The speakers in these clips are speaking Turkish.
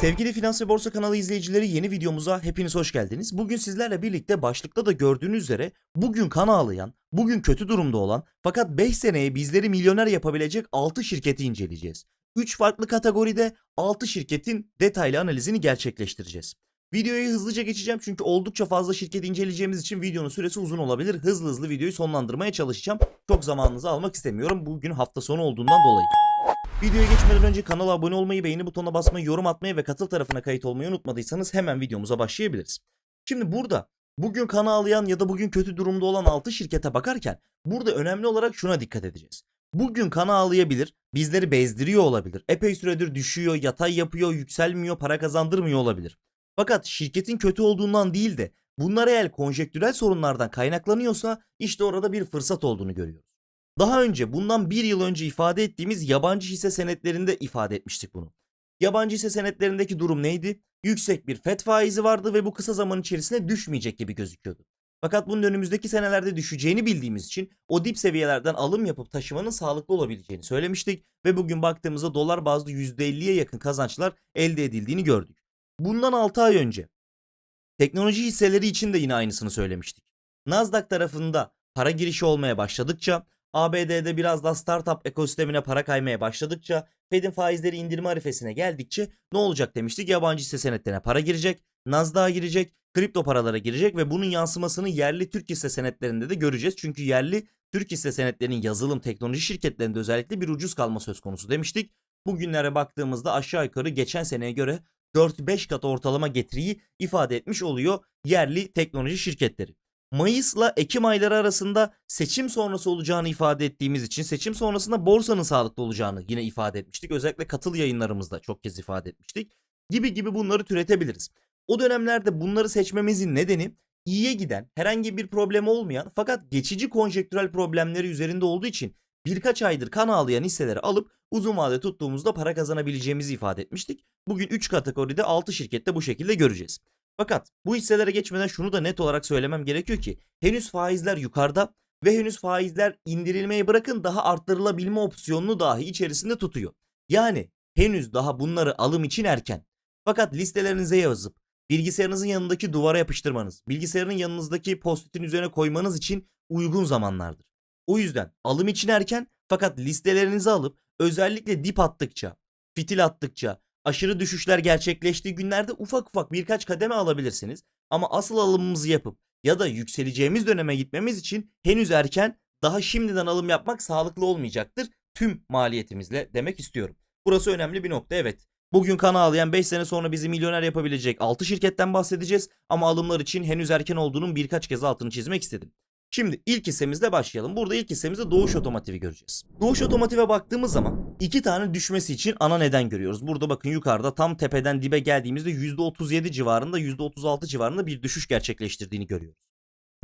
Sevgili Finans ve Borsa kanalı izleyicileri yeni videomuza hepiniz hoş geldiniz. Bugün sizlerle birlikte başlıkta da gördüğünüz üzere bugün kan ağlayan, bugün kötü durumda olan fakat 5 seneye bizleri milyoner yapabilecek 6 şirketi inceleyeceğiz. 3 farklı kategoride 6 şirketin detaylı analizini gerçekleştireceğiz. Videoyu hızlıca geçeceğim çünkü oldukça fazla şirket inceleyeceğimiz için videonun süresi uzun olabilir. Hızlı hızlı videoyu sonlandırmaya çalışacağım. Çok zamanınızı almak istemiyorum bugün hafta sonu olduğundan dolayı. Videoya geçmeden önce kanala abone olmayı, beğeni butonuna basmayı, yorum atmayı ve katıl tarafına kayıt olmayı unutmadıysanız hemen videomuza başlayabiliriz. Şimdi burada bugün kan ağlayan ya da bugün kötü durumda olan 6 şirkete bakarken burada önemli olarak şuna dikkat edeceğiz. Bugün kan ağlayabilir, bizleri bezdiriyor olabilir. Epey süredir düşüyor, yatay yapıyor, yükselmiyor, para kazandırmıyor olabilir. Fakat şirketin kötü olduğundan değil de bunlar eğer konjektürel sorunlardan kaynaklanıyorsa işte orada bir fırsat olduğunu görüyoruz. Daha önce bundan bir yıl önce ifade ettiğimiz yabancı hisse senetlerinde ifade etmiştik bunu. Yabancı hisse senetlerindeki durum neydi? Yüksek bir FED faizi vardı ve bu kısa zaman içerisinde düşmeyecek gibi gözüküyordu. Fakat bunun önümüzdeki senelerde düşeceğini bildiğimiz için o dip seviyelerden alım yapıp taşımanın sağlıklı olabileceğini söylemiştik ve bugün baktığımızda dolar bazlı %50'ye yakın kazançlar elde edildiğini gördük. Bundan 6 ay önce teknoloji hisseleri için de yine aynısını söylemiştik. Nasdaq tarafında para girişi olmaya başladıkça ABD'de biraz daha startup ekosistemine para kaymaya başladıkça, Fed'in faizleri indirme arifesine geldikçe ne olacak demiştik? Yabancı hisse senetlerine para girecek, Nasdaq'a girecek, kripto paralara girecek ve bunun yansımasını yerli Türk hisse senetlerinde de göreceğiz. Çünkü yerli Türk hisse senetlerinin yazılım teknoloji şirketlerinde özellikle bir ucuz kalma söz konusu demiştik. Bugünlere baktığımızda aşağı yukarı geçen seneye göre 4-5 kat ortalama getiriyi ifade etmiş oluyor yerli teknoloji şirketleri. Mayıs'la Ekim ayları arasında seçim sonrası olacağını ifade ettiğimiz için seçim sonrasında borsanın sağlıklı olacağını yine ifade etmiştik. Özellikle katıl yayınlarımızda çok kez ifade etmiştik. Gibi gibi bunları türetebiliriz. O dönemlerde bunları seçmemizin nedeni iyiye giden, herhangi bir problem olmayan fakat geçici konjektürel problemleri üzerinde olduğu için birkaç aydır kan ağlayan hisseleri alıp uzun vade tuttuğumuzda para kazanabileceğimizi ifade etmiştik. Bugün 3 kategoride 6 şirkette bu şekilde göreceğiz. Fakat bu hisselere geçmeden şunu da net olarak söylemem gerekiyor ki henüz faizler yukarıda ve henüz faizler indirilmeyi bırakın daha arttırılabilme opsiyonunu dahi içerisinde tutuyor. Yani henüz daha bunları alım için erken. Fakat listelerinize yazıp bilgisayarınızın yanındaki duvara yapıştırmanız, bilgisayarın yanınızdaki postitin üzerine koymanız için uygun zamanlardır. O yüzden alım için erken fakat listelerinizi alıp özellikle dip attıkça, fitil attıkça, aşırı düşüşler gerçekleştiği günlerde ufak ufak birkaç kademe alabilirsiniz. Ama asıl alımımızı yapıp ya da yükseleceğimiz döneme gitmemiz için henüz erken daha şimdiden alım yapmak sağlıklı olmayacaktır. Tüm maliyetimizle demek istiyorum. Burası önemli bir nokta evet. Bugün kan ağlayan 5 sene sonra bizi milyoner yapabilecek 6 şirketten bahsedeceğiz ama alımlar için henüz erken olduğunun birkaç kez altını çizmek istedim. Şimdi ilk hissemizle başlayalım. Burada ilk hissemizde Doğuş Otomotiv'i göreceğiz. Doğuş Otomotiv'e baktığımız zaman iki tane düşmesi için ana neden görüyoruz. Burada bakın yukarıda tam tepeden dibe geldiğimizde %37 civarında %36 civarında bir düşüş gerçekleştirdiğini görüyoruz.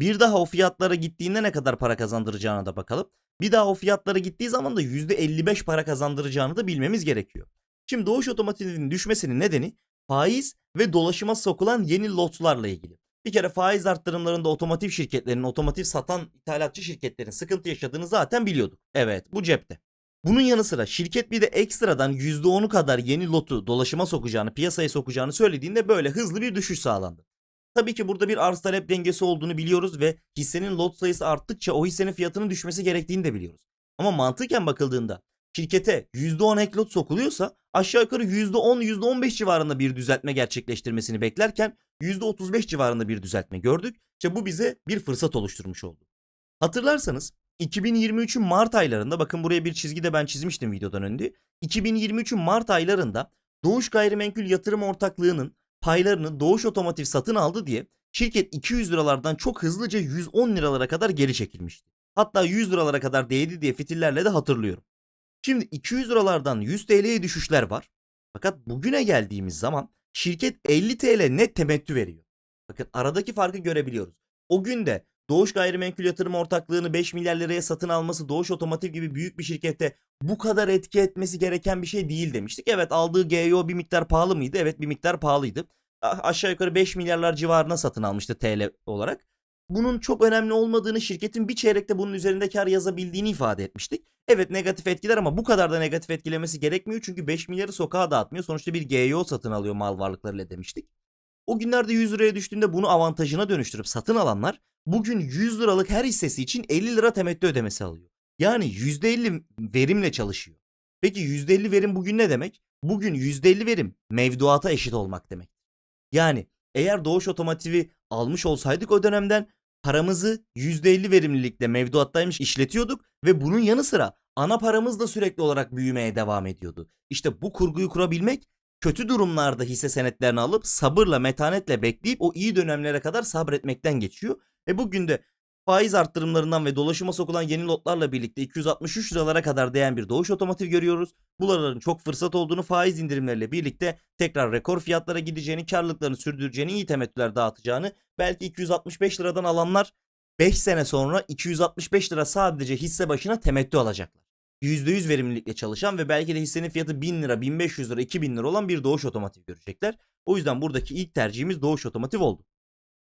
Bir daha o fiyatlara gittiğinde ne kadar para kazandıracağına da bakalım. Bir daha o fiyatlara gittiği zaman da %55 para kazandıracağını da bilmemiz gerekiyor. Şimdi Doğuş Otomotiv'in düşmesinin nedeni faiz ve dolaşıma sokulan yeni lotlarla ilgili. Bir kere faiz arttırımlarında otomotiv şirketlerinin, otomotiv satan ithalatçı şirketlerin sıkıntı yaşadığını zaten biliyorduk. Evet bu cepte. Bunun yanı sıra şirket bir de ekstradan %10'u kadar yeni lotu dolaşıma sokacağını, piyasaya sokacağını söylediğinde böyle hızlı bir düşüş sağlandı. Tabii ki burada bir arz talep dengesi olduğunu biliyoruz ve hissenin lot sayısı arttıkça o hissenin fiyatının düşmesi gerektiğini de biliyoruz. Ama mantıken bakıldığında şirkete %10 ek lot sokuluyorsa aşağı yukarı %10 %15 civarında bir düzeltme gerçekleştirmesini beklerken %35 civarında bir düzeltme gördük. İşte bu bize bir fırsat oluşturmuş oldu. Hatırlarsanız 2023'ün Mart aylarında bakın buraya bir çizgi de ben çizmiştim videodan önce. 2023'ün Mart aylarında Doğuş Gayrimenkul Yatırım Ortaklığı'nın paylarını Doğuş Otomotiv satın aldı diye şirket 200 liralardan çok hızlıca 110 liralara kadar geri çekilmişti. Hatta 100 liralara kadar değdi diye fitillerle de hatırlıyorum. Şimdi 200 liralardan 100 TL'ye düşüşler var. Fakat bugüne geldiğimiz zaman şirket 50 TL net temettü veriyor. Bakın aradaki farkı görebiliyoruz. O gün de Doğuş Gayrimenkul Yatırım Ortaklığı'nı 5 milyar liraya satın alması Doğuş Otomotiv gibi büyük bir şirkette bu kadar etki etmesi gereken bir şey değil demiştik. Evet aldığı GEO bir miktar pahalı mıydı? Evet bir miktar pahalıydı. Aşağı yukarı 5 milyarlar civarına satın almıştı TL olarak. Bunun çok önemli olmadığını, şirketin bir çeyrekte bunun üzerinde kar yazabildiğini ifade etmiştik. Evet negatif etkiler ama bu kadar da negatif etkilemesi gerekmiyor çünkü 5 milyarı sokağa dağıtmıyor. Sonuçta bir GYO satın alıyor mal varlıklarıyla demiştik. O günlerde 100 liraya düştüğünde bunu avantajına dönüştürüp satın alanlar bugün 100 liralık her hissesi için 50 lira temettü ödemesi alıyor. Yani %50 verimle çalışıyor. Peki %50 verim bugün ne demek? Bugün %50 verim mevduata eşit olmak demek. Yani eğer Doğuş Otomotiv'i almış olsaydık o dönemden paramızı %50 verimlilikte mevduattaymış işletiyorduk ve bunun yanı sıra ana paramız da sürekli olarak büyümeye devam ediyordu. İşte bu kurguyu kurabilmek kötü durumlarda hisse senetlerini alıp sabırla metanetle bekleyip o iyi dönemlere kadar sabretmekten geçiyor. E bugün de faiz arttırımlarından ve dolaşıma sokulan yeni lotlarla birlikte 263 liralara kadar değen bir Doğuş Otomotiv görüyoruz. Bunların çok fırsat olduğunu faiz indirimleriyle birlikte tekrar rekor fiyatlara gideceğini, karlılıklarını sürdüreceğini, iyi temettüler dağıtacağını, belki 265 liradan alanlar 5 sene sonra 265 lira sadece hisse başına temettü alacaklar. %100 verimlilikle çalışan ve belki de hissenin fiyatı 1000 lira, 1500 lira, 2000 lira olan bir Doğuş Otomotiv görecekler. O yüzden buradaki ilk tercihimiz Doğuş Otomotiv oldu.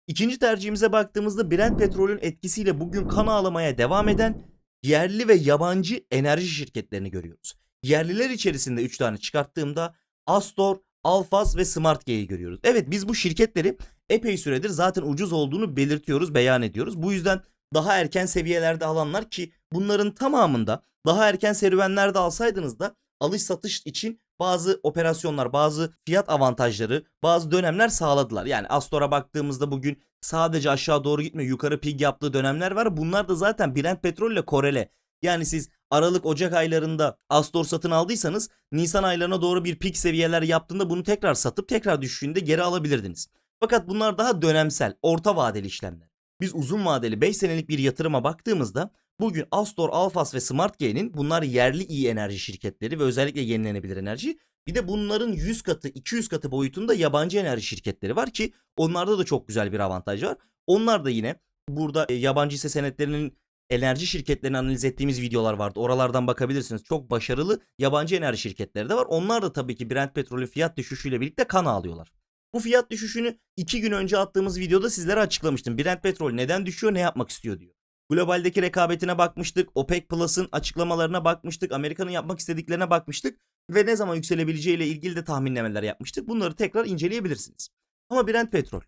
İkinci tercihimize baktığımızda Brent petrolün etkisiyle bugün kan ağlamaya devam eden yerli ve yabancı enerji şirketlerini görüyoruz. Yerliler içerisinde 3 tane çıkarttığımda Astor, Alfaz ve SmartG'yi görüyoruz. Evet biz bu şirketleri epey süredir zaten ucuz olduğunu belirtiyoruz, beyan ediyoruz. Bu yüzden daha erken seviyelerde alanlar ki bunların tamamında daha erken serüvenlerde alsaydınız da alış satış için bazı operasyonlar, bazı fiyat avantajları, bazı dönemler sağladılar. Yani Astor'a baktığımızda bugün sadece aşağı doğru gitmiyor, yukarı pig yaptığı dönemler var. Bunlar da zaten Brent petrol ile korele. Yani siz Aralık Ocak aylarında Astor satın aldıysanız Nisan aylarına doğru bir pik seviyeler yaptığında bunu tekrar satıp tekrar düşüşünde geri alabilirdiniz. Fakat bunlar daha dönemsel, orta vadeli işlemler. Biz uzun vadeli 5 senelik bir yatırıma baktığımızda bugün Astor, Alfas ve SmartG'nin bunlar yerli iyi enerji şirketleri ve özellikle yenilenebilir enerji. Bir de bunların 100 katı, 200 katı boyutunda yabancı enerji şirketleri var ki onlarda da çok güzel bir avantaj var. Onlar da yine burada e, yabancı hisse senetlerinin enerji şirketlerini analiz ettiğimiz videolar vardı. Oralardan bakabilirsiniz. Çok başarılı yabancı enerji şirketleri de var. Onlar da tabii ki Brent petrolün fiyat düşüşüyle birlikte kan ağlıyorlar. Bu fiyat düşüşünü 2 gün önce attığımız videoda sizlere açıklamıştım. Brent petrol neden düşüyor, ne yapmak istiyor diyor. Globaldeki rekabetine bakmıştık. OPEC Plus'ın açıklamalarına bakmıştık. Amerika'nın yapmak istediklerine bakmıştık. Ve ne zaman yükselebileceğiyle ilgili de tahminlemeler yapmıştık. Bunları tekrar inceleyebilirsiniz. Ama Brent petrol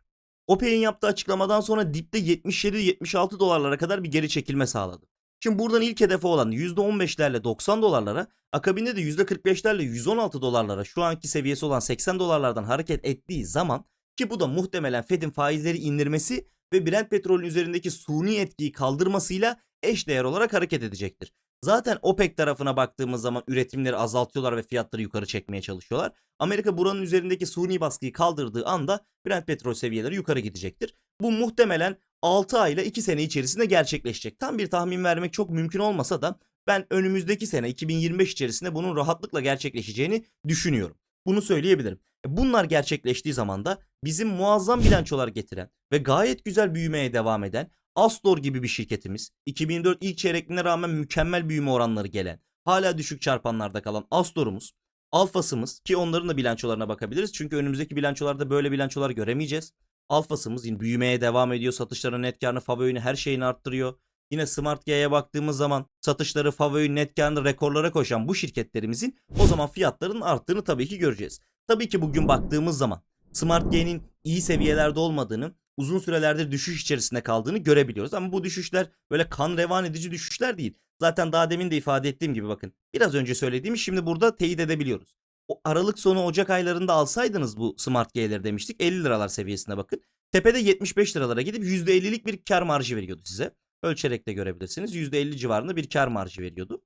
OPEC'in yaptığı açıklamadan sonra dipte 77-76 dolarlara kadar bir geri çekilme sağladı. Şimdi buradan ilk hedefi olan %15'lerle 90 dolarlara, akabinde de %45'lerle 116 dolarlara şu anki seviyesi olan 80 dolarlardan hareket ettiği zaman ki bu da muhtemelen Fed'in faizleri indirmesi ve Brent petrolün üzerindeki suni etkiyi kaldırmasıyla eşdeğer olarak hareket edecektir. Zaten OPEC tarafına baktığımız zaman üretimleri azaltıyorlar ve fiyatları yukarı çekmeye çalışıyorlar. Amerika buranın üzerindeki suni baskıyı kaldırdığı anda Brent petrol seviyeleri yukarı gidecektir. Bu muhtemelen 6 ay ile 2 sene içerisinde gerçekleşecek. Tam bir tahmin vermek çok mümkün olmasa da ben önümüzdeki sene 2025 içerisinde bunun rahatlıkla gerçekleşeceğini düşünüyorum. Bunu söyleyebilirim. E, Bunlar gerçekleştiği zaman da bizim muazzam bilançolar getiren ve gayet güzel büyümeye devam eden Astor gibi bir şirketimiz 2004 ilk çeyrekliğine rağmen mükemmel büyüme oranları gelen hala düşük çarpanlarda kalan Astor'umuz Alfasımız ki onların da bilançolarına bakabiliriz. Çünkü önümüzdeki bilançolarda böyle bilançolar göremeyeceğiz. Alfasımız yine büyümeye devam ediyor. Satışları, net karını, favoyunu her şeyini arttırıyor. Yine Smart G'ye baktığımız zaman satışları, favoyu, net karını rekorlara koşan bu şirketlerimizin o zaman fiyatlarının arttığını tabii ki göreceğiz. Tabii ki bugün baktığımız zaman Smart G'nin iyi seviyelerde olmadığını, uzun sürelerdir düşüş içerisinde kaldığını görebiliyoruz. Ama bu düşüşler böyle kan revan edici düşüşler değil. Zaten daha demin de ifade ettiğim gibi bakın. Biraz önce söylediğimi şimdi burada teyit edebiliyoruz. O Aralık sonu Ocak aylarında alsaydınız bu Smart G'leri demiştik 50 liralar seviyesine bakın. Tepede 75 liralara gidip %50'lik bir kar marjı veriyordu size. Ölçerek de görebilirsiniz. %50 civarında bir kar marjı veriyordu.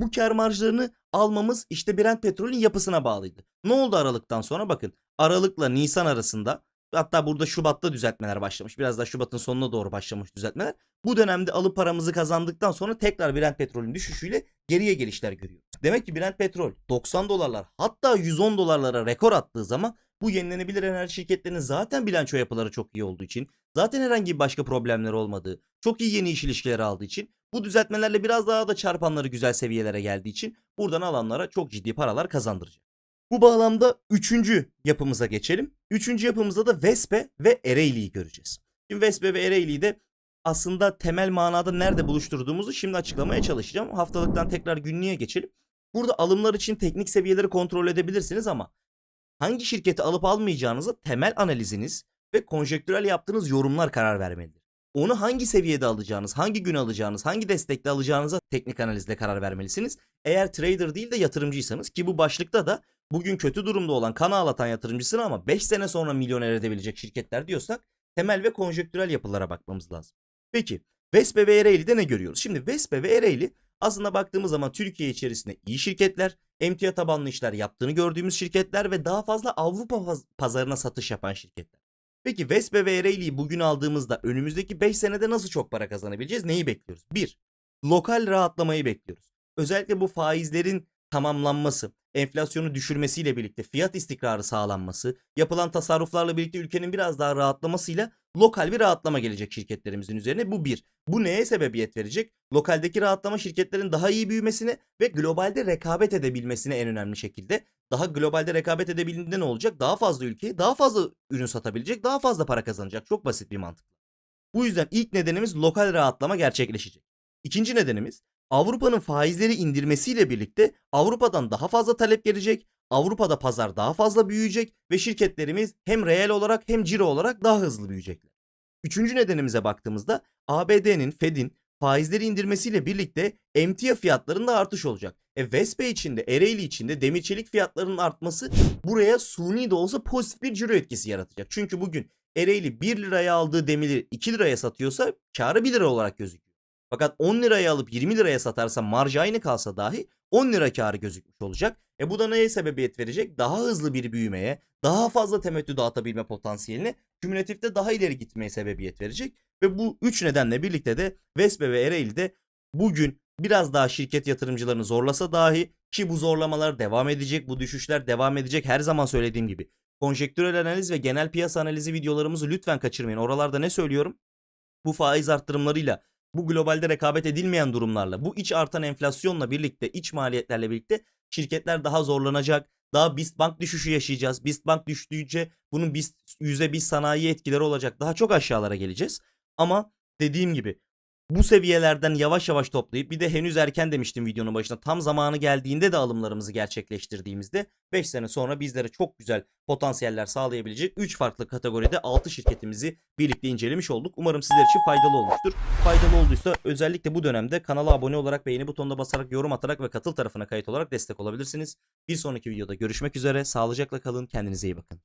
Bu kar marjlarını almamız işte Brent petrolün yapısına bağlıydı. Ne oldu Aralık'tan sonra? Bakın Aralık'la Nisan arasında hatta burada Şubat'ta düzeltmeler başlamış. Biraz da Şubat'ın sonuna doğru başlamış düzeltmeler. Bu dönemde alıp paramızı kazandıktan sonra tekrar Brent petrolün düşüşüyle geriye gelişler görüyoruz. Demek ki Brent petrol 90 dolarlar hatta 110 dolarlara rekor attığı zaman bu yenilenebilir enerji şirketlerinin zaten bilanço yapıları çok iyi olduğu için, zaten herhangi bir başka problemleri olmadığı, çok iyi yeni iş ilişkileri aldığı için, bu düzeltmelerle biraz daha da çarpanları güzel seviyelere geldiği için buradan alanlara çok ciddi paralar kazandıracak. Bu bağlamda üçüncü yapımıza geçelim. Üçüncü yapımızda da Vespe ve Ereğli'yi göreceğiz. Şimdi Vespe ve Ereğli'yi de aslında temel manada nerede buluşturduğumuzu şimdi açıklamaya çalışacağım. Haftalıktan tekrar günlüğe geçelim. Burada alımlar için teknik seviyeleri kontrol edebilirsiniz ama hangi şirketi alıp almayacağınıza temel analiziniz ve konjektürel yaptığınız yorumlar karar vermelidir. Onu hangi seviyede alacağınız, hangi gün alacağınız, hangi destekle alacağınıza teknik analizle karar vermelisiniz. Eğer trader değil de yatırımcıysanız ki bu başlıkta da bugün kötü durumda olan kan ağlatan yatırımcısın ama 5 sene sonra milyoner edebilecek şirketler diyorsak temel ve konjektürel yapılara bakmamız lazım. Peki Vespe ve Ereğli'de ne görüyoruz? Şimdi Vespe ve Ereğli aslında baktığımız zaman Türkiye içerisinde iyi şirketler, emtia tabanlı işler yaptığını gördüğümüz şirketler ve daha fazla Avrupa paz- pazarına satış yapan şirketler. Peki Vespe ve Ereğli'yi bugün aldığımızda önümüzdeki 5 senede nasıl çok para kazanabileceğiz? Neyi bekliyoruz? 1. Lokal rahatlamayı bekliyoruz. Özellikle bu faizlerin tamamlanması, enflasyonu düşürmesiyle birlikte fiyat istikrarı sağlanması, yapılan tasarruflarla birlikte ülkenin biraz daha rahatlamasıyla lokal bir rahatlama gelecek şirketlerimizin üzerine. Bu bir. Bu neye sebebiyet verecek? Lokaldeki rahatlama şirketlerin daha iyi büyümesine ve globalde rekabet edebilmesine en önemli şekilde. Daha globalde rekabet edebildiğinde ne olacak? Daha fazla ülkeye daha fazla ürün satabilecek, daha fazla para kazanacak. Çok basit bir mantık. Bu yüzden ilk nedenimiz lokal rahatlama gerçekleşecek. İkinci nedenimiz Avrupa'nın faizleri indirmesiyle birlikte Avrupa'dan daha fazla talep gelecek. Avrupa'da pazar daha fazla büyüyecek ve şirketlerimiz hem reel olarak hem ciro olarak daha hızlı büyüyecekler. Üçüncü nedenimize baktığımızda ABD'nin, Fed'in faizleri indirmesiyle birlikte emtia fiyatlarında artış olacak. E Vespe içinde, Ereğli içinde demir çelik fiyatlarının artması buraya suni de olsa pozitif bir ciro etkisi yaratacak. Çünkü bugün Ereğli 1 liraya aldığı demiri 2 liraya satıyorsa karı 1 lira olarak gözüküyor. Fakat 10 liraya alıp 20 liraya satarsa marjı aynı kalsa dahi 10 lira karı gözükmüş olacak. E bu da neye sebebiyet verecek? Daha hızlı bir büyümeye, daha fazla temettü dağıtabilme potansiyeline, kümülatifte daha ileri gitmeye sebebiyet verecek. Ve bu üç nedenle birlikte de Vespe ve Ereğli'de bugün biraz daha şirket yatırımcılarını zorlasa dahi ki bu zorlamalar devam edecek, bu düşüşler devam edecek her zaman söylediğim gibi. Konjektürel analiz ve genel piyasa analizi videolarımızı lütfen kaçırmayın. Oralarda ne söylüyorum? Bu faiz arttırımlarıyla bu globalde rekabet edilmeyen durumlarla, bu iç artan enflasyonla birlikte, iç maliyetlerle birlikte şirketler daha zorlanacak. Daha BIST bank düşüşü yaşayacağız. BIST bank düştüğünce bunun BIST yüzde biz sanayi etkileri olacak. Daha çok aşağılara geleceğiz. Ama dediğim gibi bu seviyelerden yavaş yavaş toplayıp bir de henüz erken demiştim videonun başında tam zamanı geldiğinde de alımlarımızı gerçekleştirdiğimizde 5 sene sonra bizlere çok güzel potansiyeller sağlayabilecek 3 farklı kategoride 6 şirketimizi birlikte incelemiş olduk. Umarım sizler için faydalı olmuştur. Faydalı olduysa özellikle bu dönemde kanala abone olarak beğeni butonuna basarak yorum atarak ve katıl tarafına kayıt olarak destek olabilirsiniz. Bir sonraki videoda görüşmek üzere. Sağlıcakla kalın. Kendinize iyi bakın.